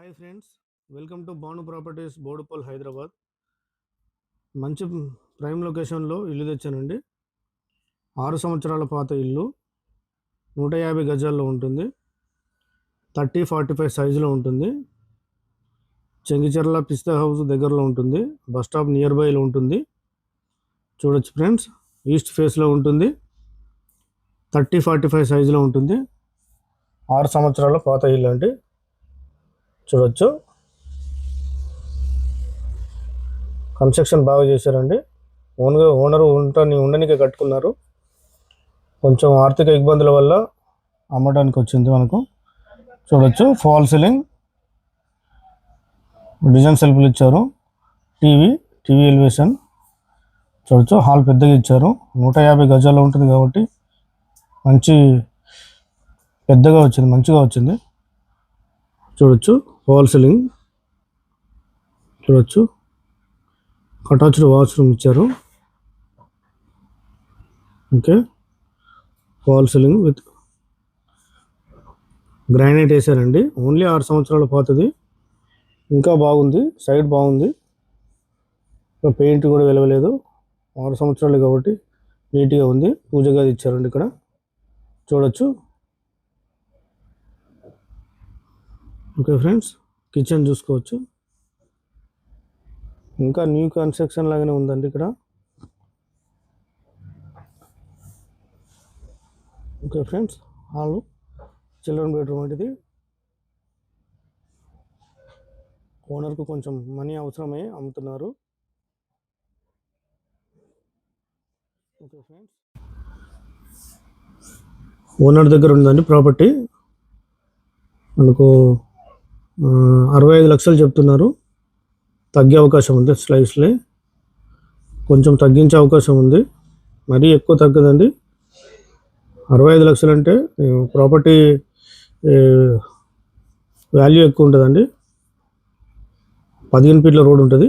Hi friends welcome to Banu properties Boduppal Hyderabad మంచి prime లొకేషన్లో ఇల్లు తెచ్చానండి. ఆరు సంవత్సరాల పాత ఇల్లు నూట యాభై గజాల్లో ఉంటుంది. థర్టీ ఫార్టీ ఫైవ్ సైజులో ఉంటుంది. చెంగిచెర్ల పిస్తా హౌస్ దగ్గరలో ఉంటుంది. బస్ స్టాప్ నియర్ బైలో ఉంటుంది. చూడొచ్చు ఫ్రెండ్స్ ఈస్ట్ ఫేస్లో ఉంటుంది. థర్టీ ఫార్టీ ఫైవ్ సైజులో ఉంటుంది. ఆరు సంవత్సరాల పాత ఇల్లు అండి. చూడొచ్చు. కన్స్ట్రక్షన్ బాగా చేశారండి. ఓన్గా ఓనర్ ఉండని ఉండనికే కట్టుకున్నారు. కొంచెం ఆర్థిక ఇబ్బందుల వల్ల అమ్మడానికి వచ్చింది మనకు. చూడొచ్చు ఫాల్ సీలింగ్. డిజైన్ సెల్ఫ్లు ఇచ్చారు. TV TV elevation. చూడొచ్చు హాల్ పెద్దగా ఇచ్చారు. నూట యాభై గజాల్లో ఉంటుంది కాబట్టి మంచి పెద్దగా వచ్చింది మంచిగా వచ్చింది. చూడొచ్చు. ఫాల్ చూడవచ్చు అటాచ్డ్ వాష్రూమ్ ఇచ్చారు. ఓకే. ఫాల్ విత్ గ్రానైట్ వేసారండి. ఓన్లీ ఆరు సంవత్సరాల పాతది. ఇంకా బాగుంది. సైడ్ బాగుంది. ఇంకా పెయింట్ కూడా వెలవలేదు. ఆరు సంవత్సరాలు కాబట్టి నీట్గా ఉంది. పూజ గది ఇచ్చారండి ఇక్కడ. చూడొచ్చు. Okay friends. కిచెన్ చూసుకోవచ్చు. ఇంకా న్యూ కన్స్ట్రక్షన్ లాగానే ఉందండి ఇక్కడ. Okay friends hall children bedroom అంటే ఇది ఓనర్కు కొంచెం మనీ అవసరమే అమ్ముతున్నారు. Okay friends. ఓనర్ దగ్గర ఉందండి ప్రాపర్టీ. మనకు అరవై ఐదు లక్షలు చెప్తున్నారు. తగ్గే అవకాశం ఉంది స్లైస్లే కొంచెం తగ్గించే అవకాశం ఉంది. మరీ ఎక్కువ తగ్గదండి. అరవై ఐదు లక్షలు అంటే ప్రాపర్టీ వాల్యూ ఎక్కువ ఉంటుందండి. పదిహేను ఫీట్ల రోడ్ ఉంటుంది.